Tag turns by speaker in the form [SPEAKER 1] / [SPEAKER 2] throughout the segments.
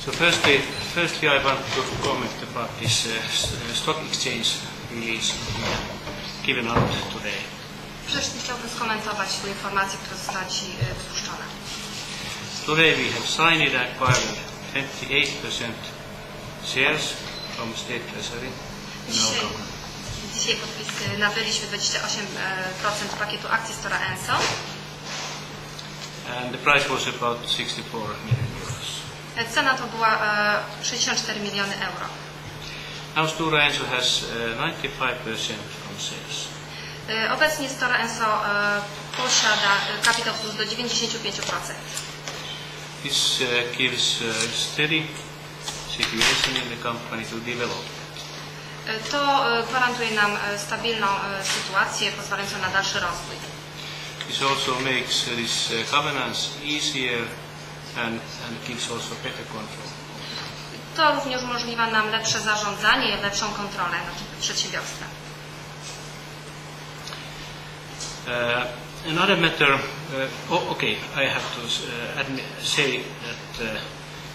[SPEAKER 1] So firstly, firstly I want to comment about this uh, uh, stock exchange release given out today.
[SPEAKER 2] Przede wszystkim chciałbym skomentować tę informację, która została Ci e, wypuszczona.
[SPEAKER 1] Today we have signed and acquired 28% shares from state treasury in our
[SPEAKER 2] Dzisiaj,
[SPEAKER 1] company.
[SPEAKER 2] dzisiaj podpisy nabyliśmy 28% pakietu akcji Stora Enso.
[SPEAKER 1] And the price was about 64 million euros.
[SPEAKER 2] E, Cena to była e, 64 miliony euro.
[SPEAKER 1] Now Stora Enso has uh, 95% from shares.
[SPEAKER 2] E, Obecnie Stora Enso e, posiada e, kapitał wzrósł do 95%.
[SPEAKER 1] This gives uh, steady situation in the company to develop.
[SPEAKER 2] E, To e, gwarantuje nam e, stabilną e, sytuację, pozwalającą na dalszy rozwój.
[SPEAKER 1] This also makes this governance easier and, and gives also better control.
[SPEAKER 2] To również umożliwia nam lepsze zarządzanie i lepszą kontrolę nad przedsiębiorstwem.
[SPEAKER 1] Uh, another matter, uh, oh, okay, I have to uh, admit, say that uh,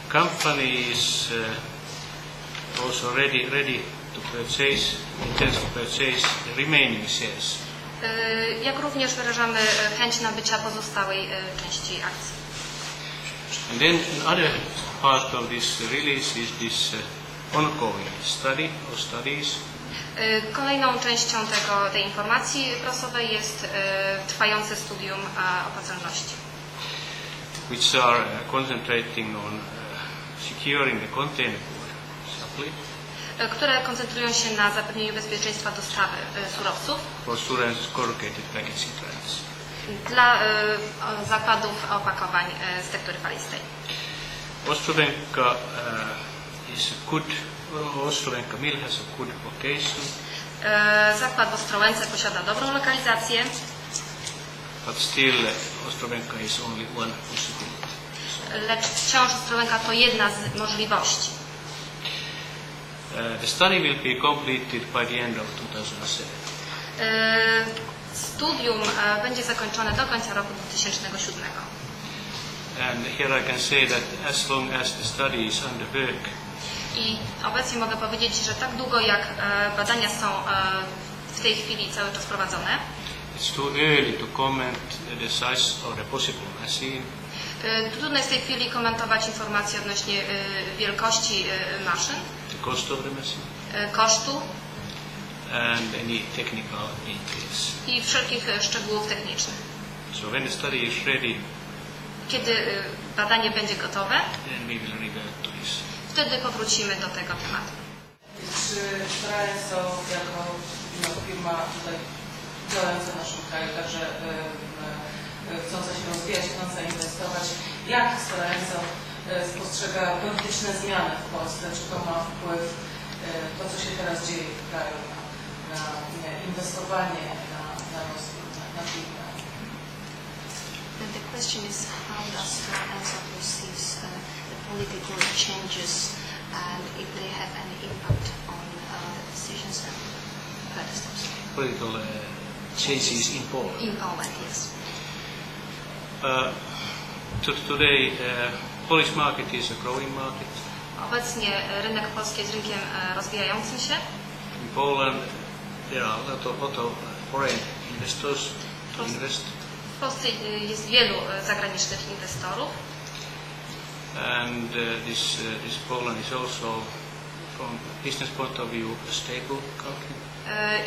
[SPEAKER 1] company is uh, also ready, ready to purchase, intends to purchase the remaining shares.
[SPEAKER 2] Y, Jak również wyrażamy y, chęć nabycia pozostałej y, części akcji.
[SPEAKER 1] And then another part of this release is this uh, ongoing study or studies.
[SPEAKER 2] Y, Kolejną częścią tego, tej informacji prasowej jest y, trwające studium opłacalności,
[SPEAKER 1] which are uh, concentrating on uh, securing the container supply
[SPEAKER 2] y, które koncentrują się na zapewnieniu bezpieczeństwa dostawy surowców.
[SPEAKER 1] For students corrugated packaging plants.
[SPEAKER 2] Dla o- zakładów opakowań y, z tektury falistej.
[SPEAKER 1] Ostrovenka uh, is a good, Ostrovenka mill has a good location,
[SPEAKER 2] Zakład w Ostrołęce posiada dobrą lokalizację,
[SPEAKER 1] but still Ostrovenka is only one possibility.
[SPEAKER 2] lecz wciąż Ostrołęka to jedna z możliwości.
[SPEAKER 1] Uh, the study will be completed by the end of 2007.
[SPEAKER 2] Studium będzie zakończone do końca roku 2007.
[SPEAKER 1] And here I can say that as long as the study is
[SPEAKER 2] I obecnie mogę powiedzieć, że tak długo jak e, badania są e, w tej chwili cały czas prowadzone,
[SPEAKER 1] it's too early to comment the size of the possible machine
[SPEAKER 2] e, trudno jest w tej chwili komentować informacje odnośnie wielkości maszyn,
[SPEAKER 1] the cost of the machine
[SPEAKER 2] kosztu
[SPEAKER 1] and any technical details.
[SPEAKER 2] i wszelkich e, szczegółów technicznych.
[SPEAKER 1] So when the study is ready,
[SPEAKER 2] Kiedy e, badanie będzie gotowe,
[SPEAKER 1] then we will revert to this.
[SPEAKER 2] wtedy powrócimy do tego tematu.
[SPEAKER 3] Czy Straenso jako no, firma tutaj działająca w naszym kraju, także y, y, chcąca się rozwijać, chcąca inwestować, jak Straenso y, spostrzega polityczne zmiany w Polsce? Czy to ma wpływ, to co się teraz dzieje w kraju, inwestowanie, na, na rozwój, na, na firmę?
[SPEAKER 4] And the question is how does Stora Enso perceives uh, the political changes and if they have any impact on uh, decisions and further steps
[SPEAKER 1] Political uh, changes in Poland.
[SPEAKER 4] in Poland, yes.
[SPEAKER 1] Uh, to, today, uh, Polish market is a growing market.
[SPEAKER 2] Obecnie e, rynek polski jest rynkiem rozwijającym się.
[SPEAKER 1] In Poland, there are a lot of, lot of foreign investors invest,
[SPEAKER 2] W Polsce e, jest wielu e, zagranicznych inwestorów.
[SPEAKER 1] and uh, this uh, this Poland is also, from business point of view, a stable country.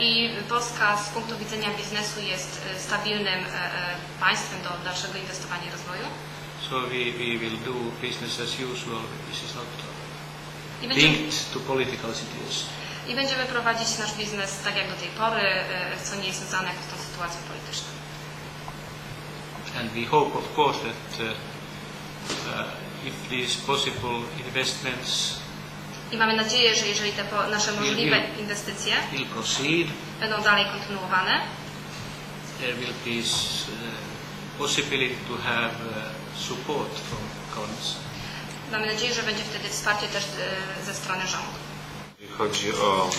[SPEAKER 2] I Polska z punktu widzenia biznesu jest stabilnym państwem do dalszego inwestowania i rozwoju.
[SPEAKER 1] So we, we will do business as usual. This is not linked to political situation.
[SPEAKER 2] I będziemy prowadzić nasz biznes tak jak do tej pory, e, co nie jest związane z tą sytuacją polityczną.
[SPEAKER 1] And we hope, of course, that uh, uh, if these possible investments
[SPEAKER 2] I mamy nadzieję, że jeżeli te nasze możliwe inwestycje
[SPEAKER 1] proceed,
[SPEAKER 2] będą dalej kontynuowane,
[SPEAKER 1] there will be uh, possibility to have uh, support from
[SPEAKER 2] mamy nadzieję, że będzie wtedy wsparcie też e, ze strony rządu.
[SPEAKER 5] Chodzi o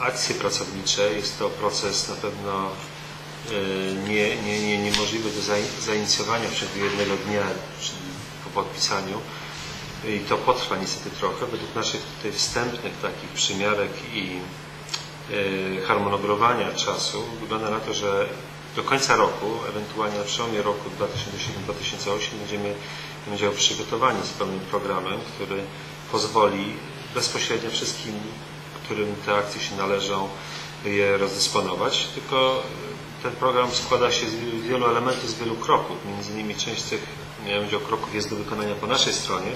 [SPEAKER 5] e, akcje pracownicze, jest to proces na pewno e, nie, nie, nie, niemożliwy do zain- zainicjowania w ciągu jednego dnia, czyli po po podpisaniu i to potrwa niestety trochę. Według naszych tutaj wstępnych takich przymiarek i e, harmonogrowania czasu wygląda na to, że do końca roku, ewentualnie na przełomie roku 2007-2008 będziemy będzie miał przygotowanie z pełnym programem, który pozwoli bezpośrednio wszystkim, którym te akcje się należą, je rozdysponować. Tylko e, ten program składa się z wielu elementów, z wielu kroków. Między innymi część tych kroków jest do wykonania po naszej stronie,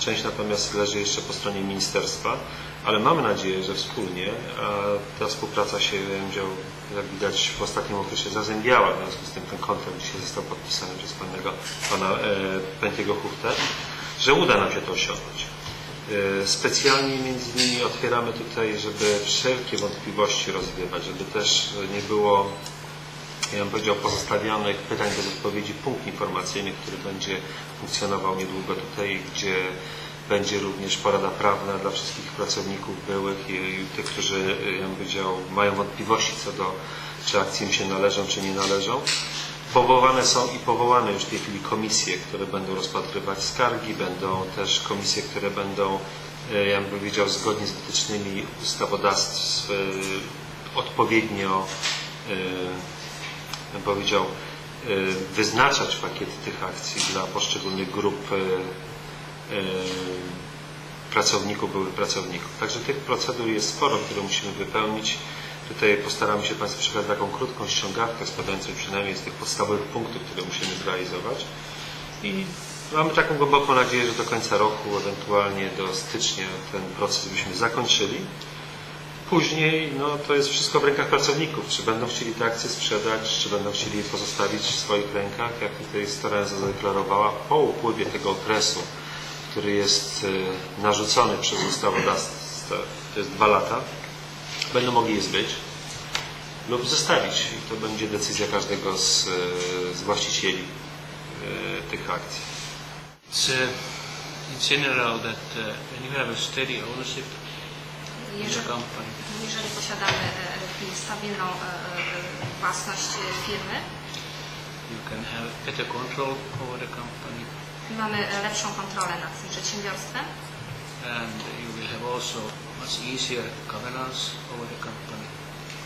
[SPEAKER 5] część natomiast leży jeszcze po stronie ministerstwa, ale mamy nadzieję, że wspólnie a ta współpraca się będzie, jak widać w ostatnim okresie zazębiała, w związku z tym ten kontrakt dzisiaj został podpisany przez pana e, Pentiego Huchtę, że uda nam się to osiągnąć. E, Specjalnie między innymi otwieramy tutaj, żeby wszelkie wątpliwości rozwiewać, żeby też nie było, ja bym powiedział, pozostawionych pytań bez odpowiedzi punkt informacyjny, który będzie funkcjonował niedługo tutaj, gdzie będzie również porada prawna dla wszystkich pracowników byłych i, tych, którzy ja bym powiedział, mają wątpliwości co do, czy akcje im się należą, czy nie należą. Powołane są i powołane już w tej chwili komisje, które będą rozpatrywać skargi, będą też komisje, które będą, e, ja bym powiedział, zgodnie z wytycznymi ustawodawstw e, odpowiednio, e, bym powiedział, wyznaczać pakiety tych akcji dla poszczególnych grup pracowników, byłych pracowników. Także tych procedur jest sporo, które musimy wypełnić. Tutaj postaramy się Państwu przekazać taką krótką ściągawkę składającą przynajmniej z tych podstawowych punktów, które musimy zrealizować. I mamy taką głęboką nadzieję, że do końca roku, ewentualnie do stycznia ten proces byśmy zakończyli. Później no, to jest wszystko w rękach pracowników. Czy będą chcieli te akcje sprzedać, czy będą chcieli je pozostawić w swoich rękach, jak tutaj Storenza zadeklarowała, po upływie tego okresu, który jest e, narzucony przez ustawodawstwo, to jest dwa lata, będą mogli je zbyć lub zostawić. I to będzie decyzja każdego z, z właścicieli e, tych akcji.
[SPEAKER 1] It's uh, in general that uh, when you have a steady ownership in a
[SPEAKER 2] Jeżeli,
[SPEAKER 1] company,
[SPEAKER 2] jeżeli posiadamy e, stabilną e, własność firmy,
[SPEAKER 1] you can have better control over the company
[SPEAKER 2] mamy lepszą kontrolę nad tym przedsiębiorstwem
[SPEAKER 1] and you will have also much easier governance over the company.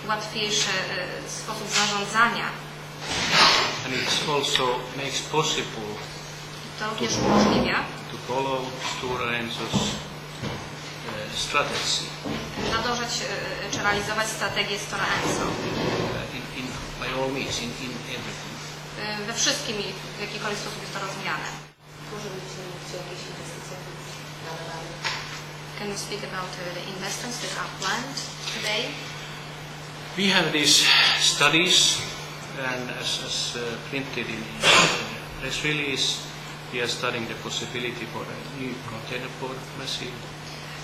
[SPEAKER 2] łatwiejszy e, sposób zarządzania.
[SPEAKER 1] And it also makes possible
[SPEAKER 2] To również umożliwia
[SPEAKER 1] to follow Stora Enso's uh, strategy
[SPEAKER 2] nadążać e, czy realizować strategię Stora Enso
[SPEAKER 1] in, in, by all means in, in everything.
[SPEAKER 2] e, we wszystkim i w jakikolwiek sposób jest to rozumiane.
[SPEAKER 6] Możemy być jakieś inwestycje planowane.
[SPEAKER 2] Can you speak about uh, the investments that are planned today?
[SPEAKER 1] We have these studies and as, as uh, printed in the press release, we are studying the possibility for a new container board machine.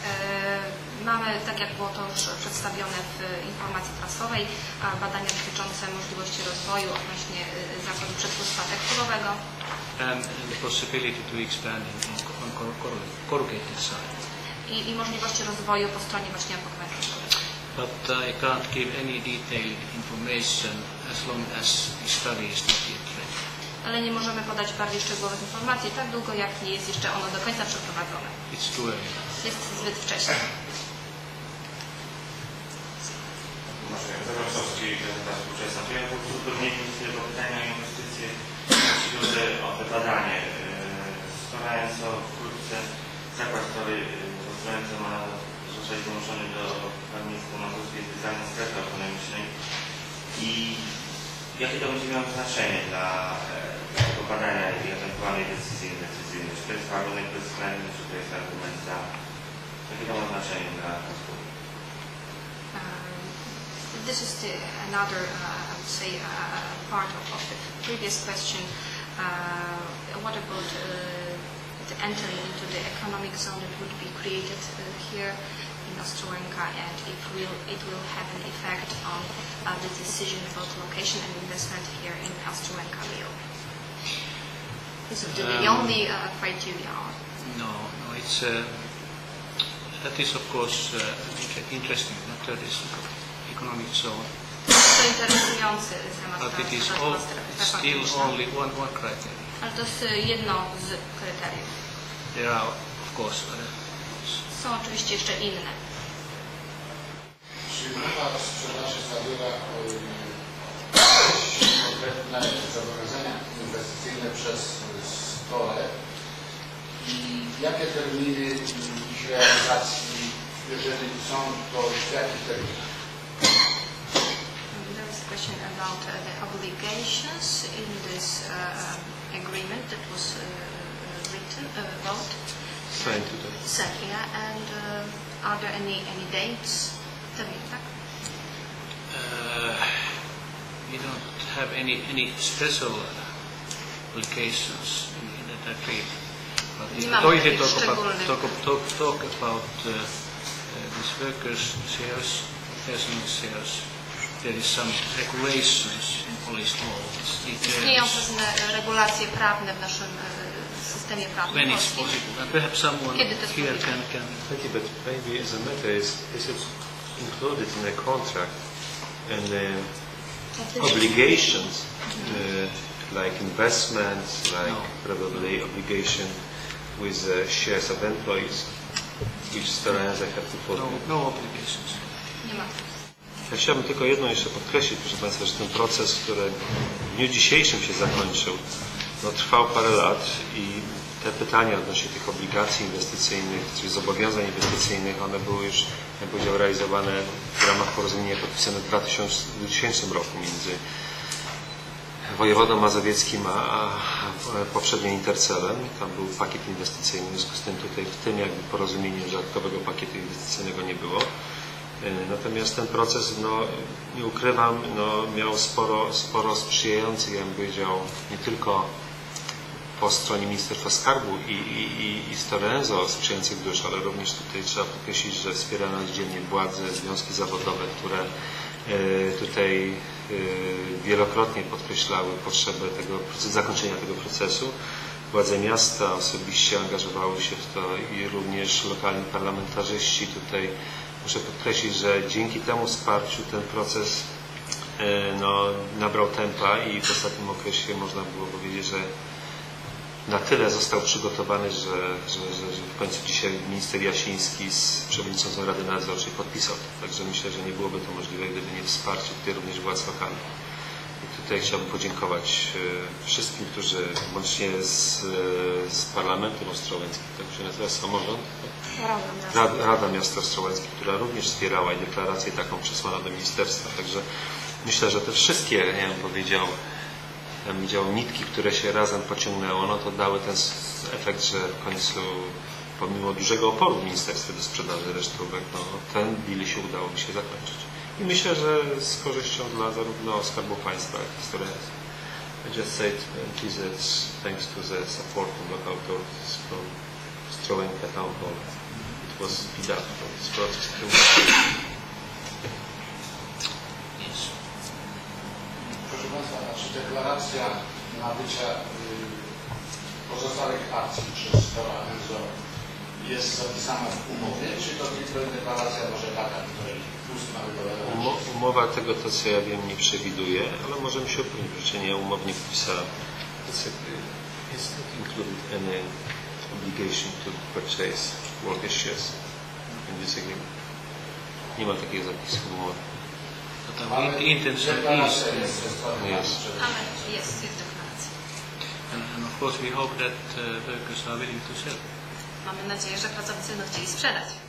[SPEAKER 2] E, Mamy, tak jak było to już przedstawione w informacji prasowej, a badania dotyczące możliwości rozwoju odnośnie e, zakładu przetwórstwa teksturowego
[SPEAKER 1] and the possibility to expand in, on cor- cor- corrugated side.
[SPEAKER 2] I, i możliwości rozwoju po stronie właśnie opakowania
[SPEAKER 1] But I can't give any detailed information as long as the study is not yet ready.
[SPEAKER 2] Ale nie możemy podać bardziej szczegółowych informacji tak długo, jak nie jest jeszcze ono do końca przeprowadzone.
[SPEAKER 1] It's too early.
[SPEAKER 2] Jest zbyt wcześnie.
[SPEAKER 7] Może Zarosowski, prezydent współczesna. To ja po prostu tego pytania o inwestycje, jeśli chodzi o te badanie. Stora Enso wkrótce, zakład Story Enso ma zostać dołączony do Warmińsko Mazurskiej Specjalnej Strefy Ekonomicznej. I jakie to będzie miało znaczenie dla, e, dla tego badania i ewentualnej decyzji inwestycyjnej? Czy to jest warunek bezwzględny, czy to jest argument za? Jakie to ma znaczenie dla Gospodarki?
[SPEAKER 2] Um, This is the, another, uh, I would say, uh, part of, of the previous question. Uh, what about uh, entering into the economic zone that would be created uh, here in Ostrołęka and it will, it will have an effect on uh, the decision about location and investment here in Ostrołęka Mill? Would be the
[SPEAKER 1] Um,
[SPEAKER 2] only uh, criteria.
[SPEAKER 1] No, no, it's uh, that is of course uh, inter- interesting matter. This economic zone,
[SPEAKER 2] To interesujący temat.
[SPEAKER 1] but it is all, still only one one criteria.
[SPEAKER 2] Ale to jest y, jedno z kryteriów.
[SPEAKER 1] There are, of course, other.
[SPEAKER 2] Są oczywiście jeszcze inne.
[SPEAKER 8] Czy umowa o sprzedaży zawiera y, konkretne zobowiązania inwestycyjne przez stole i jakie terminy y, ich realizacji, jeżeli są, to w jakich terminach?
[SPEAKER 2] There was a question about uh, the obligations in this uh, agreement that was uh, uh, written, uh, wrote.
[SPEAKER 5] Signed today.
[SPEAKER 2] Set, yeah, and uh, are there any, any dates? Termin, tak?
[SPEAKER 1] Uh, we don't have any, any special applications in, in that agreement. But if
[SPEAKER 2] Nie
[SPEAKER 1] you talk,
[SPEAKER 2] takich
[SPEAKER 1] talk about,
[SPEAKER 2] szczególnych.
[SPEAKER 1] talk, talk, talk about uh, uh, these workers' shares, personal shares, there is some regulations in police law. which
[SPEAKER 2] Istnieją
[SPEAKER 1] determines
[SPEAKER 2] pewne regulacje prawne w naszym systemie prawnym
[SPEAKER 1] when it's possible. And perhaps someone
[SPEAKER 2] Kiedy to jest
[SPEAKER 1] here
[SPEAKER 2] możliwe?
[SPEAKER 1] can, can
[SPEAKER 5] Thank you, but maybe as a matter is, is it included in a contract and uh, obligations uh, like investments, like
[SPEAKER 1] No.
[SPEAKER 5] probably obligation with uh, shares of employees, which Stora Enso have to
[SPEAKER 1] no,
[SPEAKER 5] fulfill.
[SPEAKER 1] no obligations.
[SPEAKER 2] Nie ma.
[SPEAKER 5] Ja chciałbym tylko jedno jeszcze podkreślić, proszę Państwa, że ten proces, który w dniu dzisiejszym się zakończył, no, trwał parę lat i te pytania odnośnie tych obligacji inwestycyjnych, czy zobowiązań inwestycyjnych, one były już, jak powiedział, realizowane w ramach porozumienia podpisane w 2000, 2000 roku między wojewodą mazowieckim a, poprzednio Intercelem. Tam był pakiet inwestycyjny, w związku z tym tutaj w tym jakby porozumieniu dodatkowego pakietu inwestycyjnego nie było. E, Natomiast ten proces, no, nie ukrywam, no, miał sporo, sporo sprzyjających, ja bym powiedział, nie tylko po stronie Ministerstwa Skarbu i, i, i, i Storenzo sprzyjających dusz, ale również tutaj trzeba podkreślić, że wspierano nas dziennie władze, związki zawodowe, które e, tutaj e, wielokrotnie podkreślały potrzebę tego, zakończenia tego procesu. Władze miasta osobiście angażowały się w to i również lokalni parlamentarzyści tutaj muszę podkreślić, że dzięki temu wsparciu ten proces e, no, nabrał tempa i w ostatnim okresie można było powiedzieć, że na tyle został przygotowany, że, że, że, że w końcu dzisiaj minister Jasiński z przewodniczącą Rady Nadzorczej podpisał to. Także myślę, że nie byłoby to możliwe, gdyby nie wsparcie tutaj również władz lokalnych. Tutaj chciałbym podziękować e, wszystkim, którzy łącznie z, e, z Parlamentem Ostrołęckim, tak się nazywa samorząd, Rada, Rada Miasta Ostrołęckie, która również wspierała i deklarację taką przesłano do ministerstwa. Także myślę, że te wszystkie, ja bym powiedział, ja bym powiedział, nitki, które się razem pociągnęło, no to dały ten efekt, że w końcu pomimo dużego oporu w ministerstwie do sprzedaży resztówek, no ten deal się udało mi się zakończyć. I myślę, że z korzyścią dla zarówno Skarbu Państwa. I just said is uh, thanks to the support from local authorities from Ostrołęka Town Hall. It was speed up for this process to.
[SPEAKER 8] Proszę Państwa, czy deklaracja nabycia y, pozostałych akcji przez Stora Enzo jest zapisana w umowie, czy to tylko deklaracja może taka, której wypowiada?
[SPEAKER 5] Umo- Umowa tego, to co ja wiem, nie przewiduje, ale możemy się upewnić, że nie umownie podpisała. It's, not included any obligation to purchase worker shares in this agreement. Nie ma takiego zapisu w umowie.
[SPEAKER 1] But intention is, uh.
[SPEAKER 8] Pani
[SPEAKER 2] Ale jest, jest deklaracja.
[SPEAKER 1] and, and of course we hope that uh, workers are willing to sell.
[SPEAKER 2] Mamy nadzieję, że pracownicy będą chcieli sprzedać.